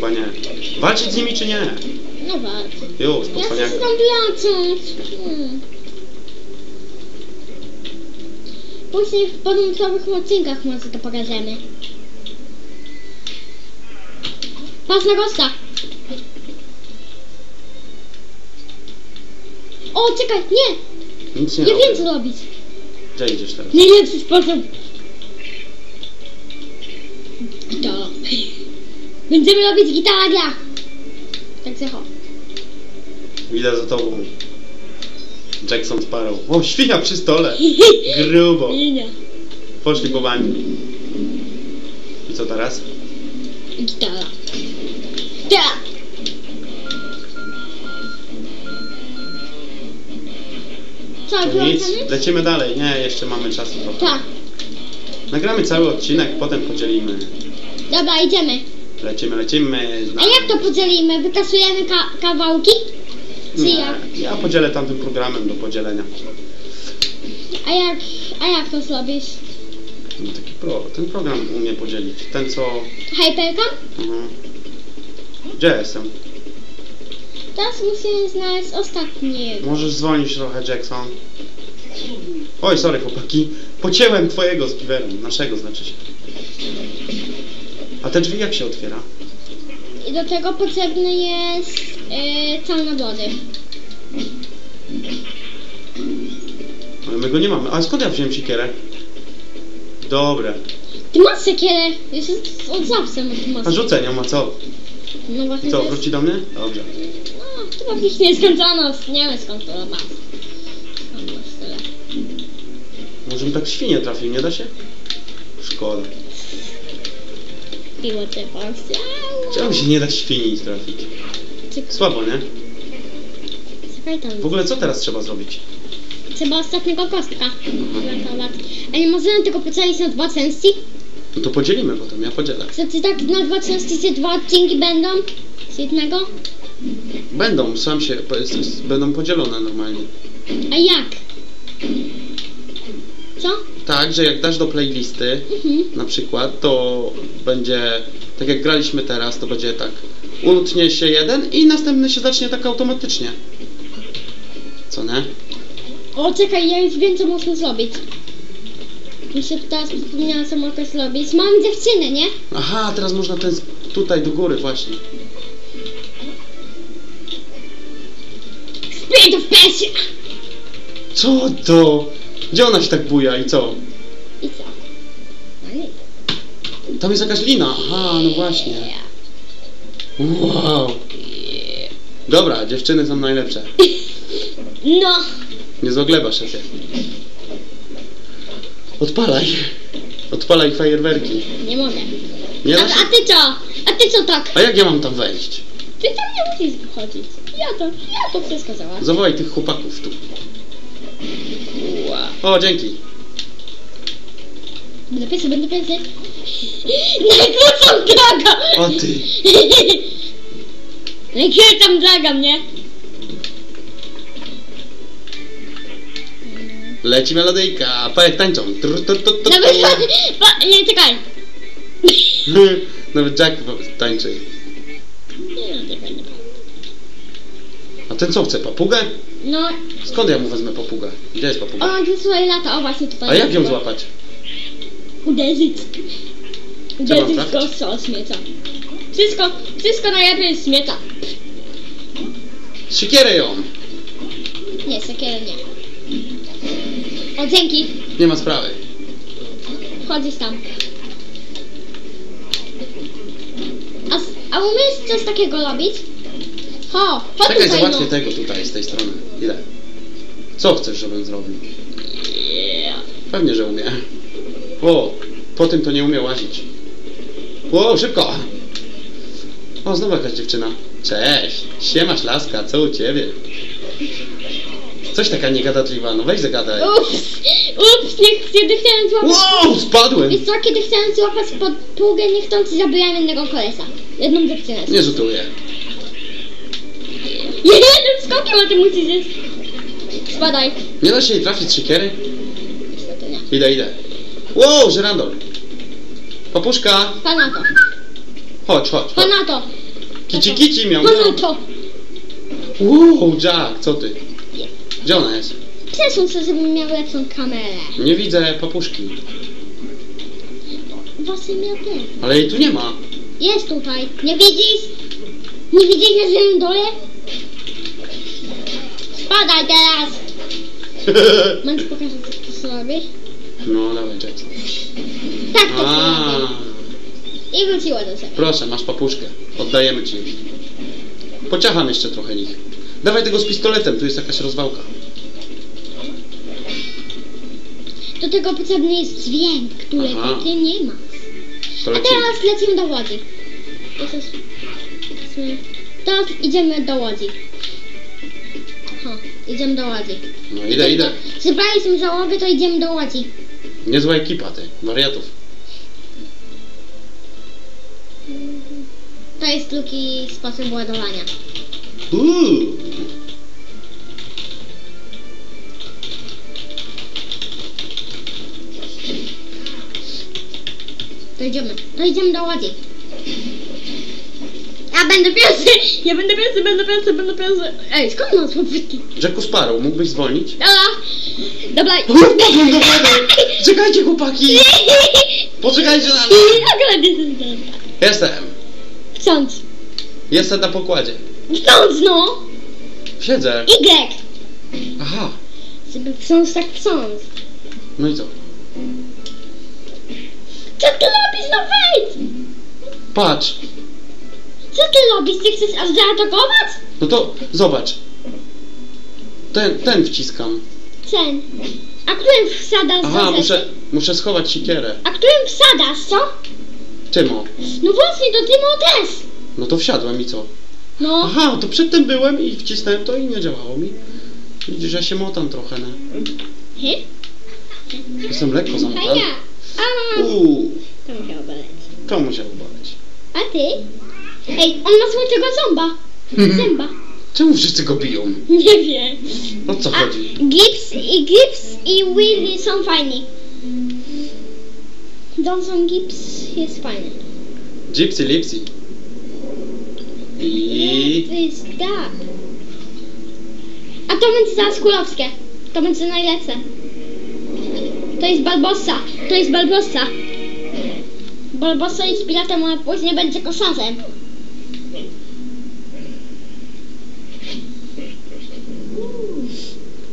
chyba nie. Walczyć z nimi czy nie? No walcz. Już, Ja po chcę cwaniaku. tam wracać. Hmm. Później w bonuszowych odcinkach może to pokażemy. Patrz na gosta. O, czekaj, nie! Nic nie Nie robię. wiem co robić. Gdzie idziesz teraz? Najlepszy sposób. Będziemy robić gitara gra. Tak se ho. Idę za tobą. Jackson Sparrow. O, świnia przy stole. Grubo. Nie. Poszli po bani. I co teraz? Gitara. Tak. Co, To nic. wyłączamy? Lecimy dalej. Nie, jeszcze mamy czasu trochę. Tak. Nagramy cały odcinek, potem podzielimy. Dobra, idziemy. Lecimy, lecimy. A jak to podzielimy? Wykasujemy ka kawałki? Czy Nie, jak? ja podzielę tamtym programem do podzielenia. A jak, a jak to zrobisz? No, taki pro, ten program umie podzielić. Ten co... Hypercam? Mhm. Gdzie jestem? Teraz musimy znaleźć ostatni. Możesz zwolnić trochę, Jackson. Oj, sorry chłopaki. Pocięłem twojego z piwerem. Naszego znaczy się. A te drzwi jak się otwiera? I do tego potrzebny jest yy, czarna wody. Ale my go nie mamy. A skąd ja wziąłem siekierę? Dobre. Ty masz siekierę. Już jest od zawsze masz. A rzucenia ma co? No właśnie I co, to jest... wróci do mnie? Dobrze. No, chyba nich nie skończono. Nie wiem skąd to tyle. Może mi tak świnie trafił, nie da się? Szkoda. Piło cię Czemu się nie da świni trafić? Czekaj, Słabo, nie? czekaj tam. W ogóle co teraz trzeba zrobić? Trzeba ostatniego kostka uratować. A nie możemy tego podzielić na dwa części? No to podzielimy potem, ja podzielę. Znaczy tak na dwa części, że dwa odcinki będą? Z jednego? Będą, sam się, po- s- s- będą podzielone normalnie. A jak? Tak, że jak dasz do playlisty, Mhm. na przykład, to będzie, tak jak graliśmy teraz, to będzie tak, ulutnie się jeden i następny się zacznie tak automatycznie. Co nie? O, czekaj, ja już wiem, co można zrobić. Mi się teraz przypomniała, co można zrobić. Mam dziewczynę, nie? Aha, teraz można ten, tutaj do góry właśnie. Speed of passion! Co to? Gdzie ona się tak buja i co? Tam jest jakaś lina. Aha, no właśnie. Wow. Dobra, dziewczyny są najlepsze. No! Nie zoglebasz się. Odpalaj. Odpalaj fajerwerki. Nie mogę. Nie A, da się? a ty co? A ty co tak? A jak ja mam tam wejść? Ty tam nie musisz wychodzić. Ja to, ja to wszystko załatwię. Zawołaj tych chłopaków tu. Wow. O, dzięki. Będę piesy, będę piesy. Najkrótszą drogą! O ty. Najkrótszą drogą, nie? Leci melodyjka. Pa jak tańczą. Nawet, tr. pa, nie, czekaj. Nawet Jack tańczy. Nie, no, czekaj, nie. A ten co chce? Papugę? No, Skąd ja mu wezmę papugę? Gdzie jest papuga? ona tu słuchaj lata, o właśnie tutaj. A jak ją złapać? Uderzyć. Trafić? go co śmieca. Wszystko, wszystko najlepiej z śmieca. Siekierę ją. Nie, sekierę nie. O, dzięki. Nie ma sprawy. Chodzisz tam. A, s- a umiesz coś takiego robić? Ho, chodź Czekaj, tutaj, załatwię no. tego tutaj, z tej strony. Ile? Co chcesz, żebym zrobił? Pewnie, że umie. O, po tym to nie umie łazić. O, szybko! O, znowu jakaś dziewczyna. Cześć! Siemasz laska, co u ciebie? Coś taka niegadatliwa, no weź zagadaj. Ups, ups, nie, kiedy chciałem złapać... Wow, spadłem! Wiesz co, kiedy chciałem złapać pod pługę, niechcący zabrałem jednego kolesa. Jedną dziewczynę. Nie rzutuję. Jednym skokiem, a ty musisz zjeść. Spadaj. Nie da się jej trafić siekiery? Idę, idę. Wow, żyrandol. Papuszka, Panato. chodź, chodź, chodź. Panato. Kici kici miał. Może miał. to. Wow, Jack, co ty? Gdzie ona jest? Przesuń się, żebym miał lepszą kamerę. Nie widzę papuszki. Właśnie miał ten. Ale jej tu nie ma. Jest tutaj. Nie widzisz? Nie widzisz na samym dole? Spadaj teraz! Mam ci pokazać, jak to się robi? No, dawaj, Jackson. Tak to A. I wróciła do siebie. proszę, masz papuszkę. Oddajemy ci już. Pociacham jeszcze trochę nich. Dawaj tego z pistoletem, tu jest jakaś rozwałka. Do tego potrzebny jest dźwięk, którego Aha. ty nie ma. To A lecimy. teraz lecimy do Łodzi. Teraz idziemy do Łodzi. Ho, idziemy do Łodzi. No idę, idę. Zebraliśmy załogę, to idziemy do Łodzi. Niezła ekipa, ty. Wariatów. To jest drugi sposób ładowania. Uuu. To idziemy. To idziemy do Łodzi. Ja będę pierwszy! Ja będę pierwszy, będę pierwszy, będę pierwszy. Ej, skąd mam słowiki? Jacku Sparrow, mógłbyś zwolnić? Dobra. Dobra. Czekajcie, chłopaki! Poczekajcie na mnie! Jestem. Chcąc. Jestem na pokładzie. Chcąc, no! Siedzę. Y! Aha. Żeby chcąc, tak chcąc. No i co? Co ty robisz? No wejdź! Patrz. Co ty robisz? Ty chcesz aż zaatakować? No to zobacz. Ten, ten wciskam. Cen. A którym wsadasz Aha, za muszę, muszę schować sikierę. A którym wsadasz, co? Tymo. No właśnie, to ty mu też. No to wsiadłem i co? No. Aha, to przedtem byłem i wcisnąłem to i nie działało mi. Widzisz, że się motam trochę, ne? Hy? Jestem lekko zamotany. Fajna. A, Uuu, to musiało boleć. to musiał boleć. A ty? Ej, on ma słończego zęba. Zęba. Czemu wszyscy go biją? Nie wiem. O co A chodzi? Gibbs i Gibbs i Willy są fajni. Johnson Gibbs jest fajny. Gypsy Lipsy. I... To jest tak. A to będzie zaraz kulowskie. To będzie najlepsze. To jest Balbossa. To jest Balbossa. Balbossa jest piratem, a później będzie kosarzem.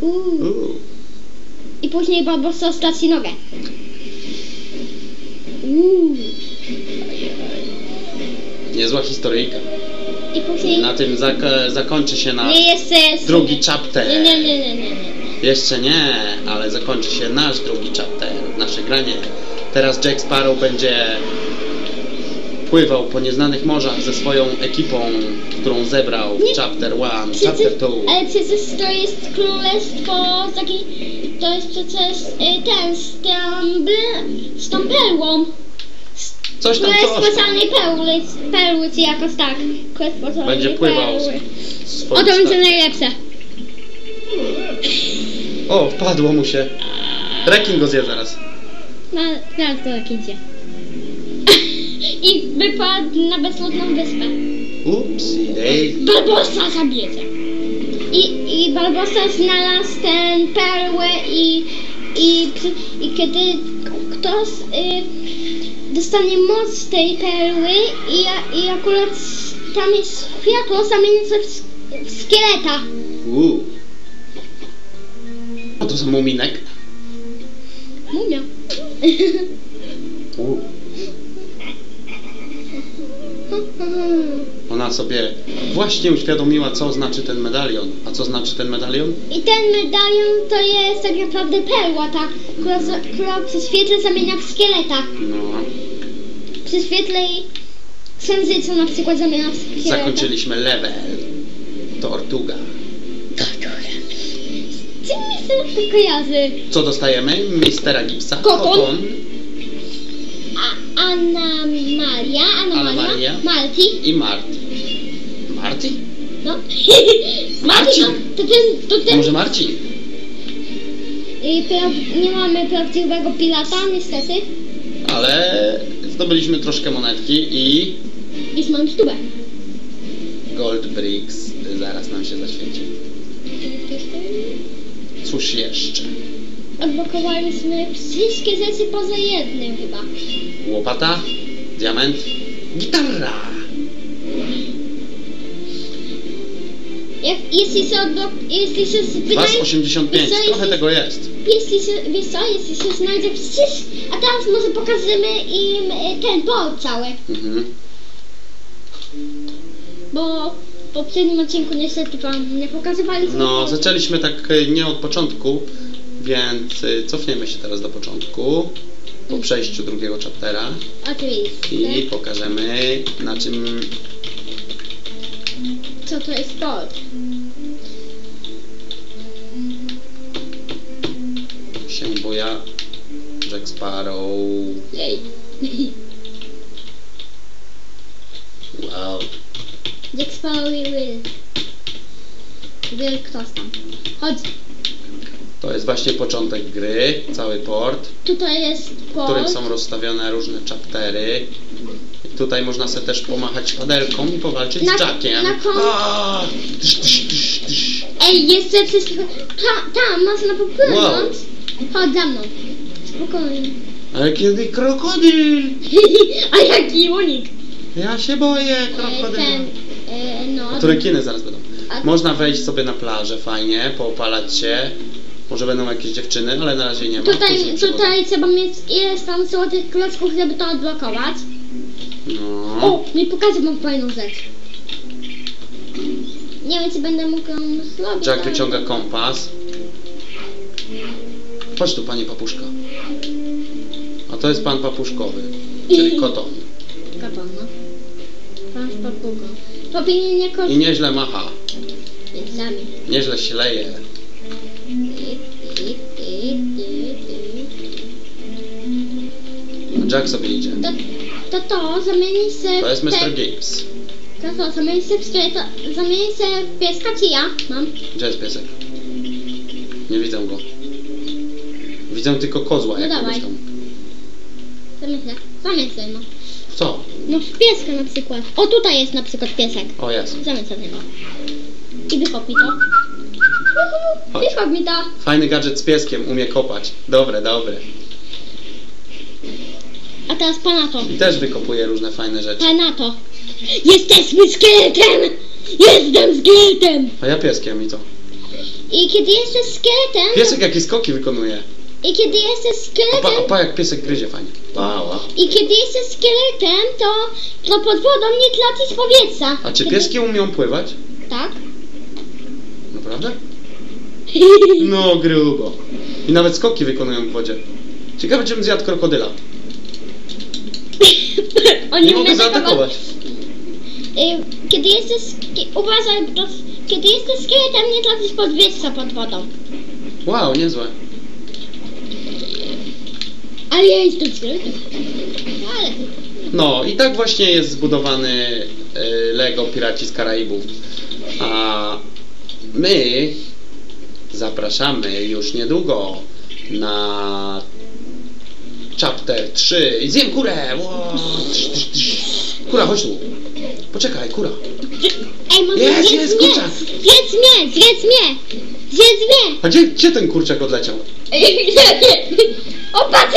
Uuu. Uuu. I później Barbossa straci nogę. Niezła historyjka. I później... Na tym zak- zakończy się nasz Nie, drugi chapter. Nie, nie, nie, nie, nie. nie. Jeszcze nie, ale zakończy się nasz drugi chapter, nasze granie. Teraz Jack Sparrow będzie pływał po nieznanych morzach ze swoją ekipą, którą zebrał w chapter 1, Przecież, chapter 2. ale przecież to jest królestwo taki... To jest przecież y, ten z bl- z tą perłą. Coś tam, Królestwo coś tam. samej perły, perły czy jakoś tak. Samej Będzie pływał perły. z, z O, swoim to będzie najlepsze. O, wpadło mu się. Rekin go zje zaraz. Na, zaraz to tak idzie. I wypadł na bezludną wyspę. Upsi daisy. Barbossa zabierze. I, I Barbossa znalazł ten perłę i, i, i kiedy ktoś y, dostanie moc tej perły i, a- i akurat tam jest światło, zamieni się w, w szkieleta. Uuu. O, to za muminek. Mumia. Uuu. Ona sobie właśnie uświadomiła, co znaczy ten medalion. A co znaczy ten medalion? I ten medalion to jest tak naprawdę perła ta, która, która przy świetle zamienia w szkieleta. No. Przy świetle i księżycu na przykład zamienia w. Zakończyliśmy level. Tortuga. Czym mi się to kojarzy? Co dostajemy? Mistera Gipsa. Koton. A, Anna Maria, Anna, Anna Maria, Maria. Malti. I Marty. Marty? No. Marcin. to, ten, to A ten, może Marcin? y, pra- nie mamy prawdziwego pilata niestety. Ale zdobyliśmy troszkę monetki i... I mam stubę. Gold Bricks. Zaraz nam się zaświeci. Cóż jeszcze? Odblokowaliśmy wszystkie rzeczy poza jednym chyba. Łopata, diament, gitara. Jak, jeśli się odblok... Jeśli się... Was wydaje- 85, wiesz co, trochę jeśli- tego jest. Jeśli się, wiesz co, jeśli się znajdzie przecież... A teraz może pokażemy im e, ten port cały. Mhm. Bo w poprzednim odcinku niestety wam nie pokazywaliśmy. No, zaczęliśmy tak y, nie od początku, więc y, cofniemy się teraz do początku. Po przejściu drugiego chaptera Oczywiście. i pokażemy na czym Co to jest port? Buja Jack Sparrow. Jej. Wow. Jack Sparrow i Will. Will ktoś tam. Chodź, To jest właśnie początek gry, cały port, tutaj jest w port. którym są rozstawione różne chaptery. I tutaj można sobie też pomachać padelką i powalczyć Na- z Jackiem. na kon-. Ej, jeszcze wszystkiego. Ta, tam można popłynąć. Chodź za mną. Spokojnie. Ale kiedy krokodyl? A jaki unik. Ja się boję E, krokodyla. ten, e, no. A tu rekiny zaraz będą. A- Można wejść sobie na plażę fajnie, poopalać się. Może będą jakieś dziewczyny, ale na razie nie ma. Tutaj, przychodzą. tutaj trzeba mieć ileś tam złotych klocków, żeby to odblokować. No. O, mi pokażę wam fajną rzecz. Nie wiem, czy będę mógł ją zrobić. Jack ale- wyciąga kompas. Chodź tu, panie papuszka. A to jest pan papuszkowy, czyli koton. Katon, no. Pan z papugą. Powinien I jakoś... nieźle macha, mnie. nieźle się leje. Ty, ty, ty, ty, ty. A Jack sobie idzie. To, to to zamieni się To jest w Mr. Gibbs. To to zamieni się w szkieleta, zamieni się w pieska czy ja mam? Gdzie jest piesek? Nie widzę go. Widzę tylko kozła No jakiegoś dawaj. tam. Zamyślę. Zamyślę, no. Co? No pieska na przykład. O tutaj jest na przykład piesek. O, jest. Zamyślę tego. I wychop mi to. Chodź. Wychop mi to. Fajny gadżet z pieskiem, umie kopać. Dobre, dobre. A teraz pana to. I też wykopuje różne fajne rzeczy. Pana to. Jesteśmy szkieletem! Jestem szkieletem! A ja pieskiem i co? I kiedy jesteś szkieletem... Piesek jakie skoki wykonuje. I kiedy jesteś pa, a szkieletem... pa jak piesek gryzie fajnie. Pa, pa. I kiedy jesteś szkieletem, to, to pod wodą nie tracisz powietrza. A czy kiedy... pieski umią pływać? Tak. Naprawdę? No, grubo. I nawet skoki wykonują w wodzie. Ciekawe, czy bym zjadł krokodyla. Oni Nie mogę zaatakować. Y, Kiedy jesteś... ski- Uważaj, bo to, kiedy jesteś szkieletem, nie tracisz powietrza pod wodą. Wow, niezłe. Ale ja jestem. Ale... No i tak właśnie jest zbudowany y, Lego Piraci z Karaibów. A my zapraszamy już niedługo na chapter 3. Zjem kurę! Tyś. Kura, chodź tu. Poczekaj, kura. Ej, może Jest, zjedz jest, mnie! kurczak. Zjedz mnie! Zjedz mnie! Zjedz mnie! A gdzie, gdzie ten kurczak odleciał? O, patrz,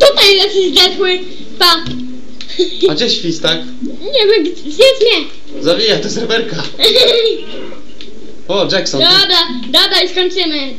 tutaj leży zdechły. Pa. A gdzie świstak? Nie wiem, gdzie- zjedz mnie. Zawija, to jest reberka. O, Jackson. Dobra, dobra, i skończymy.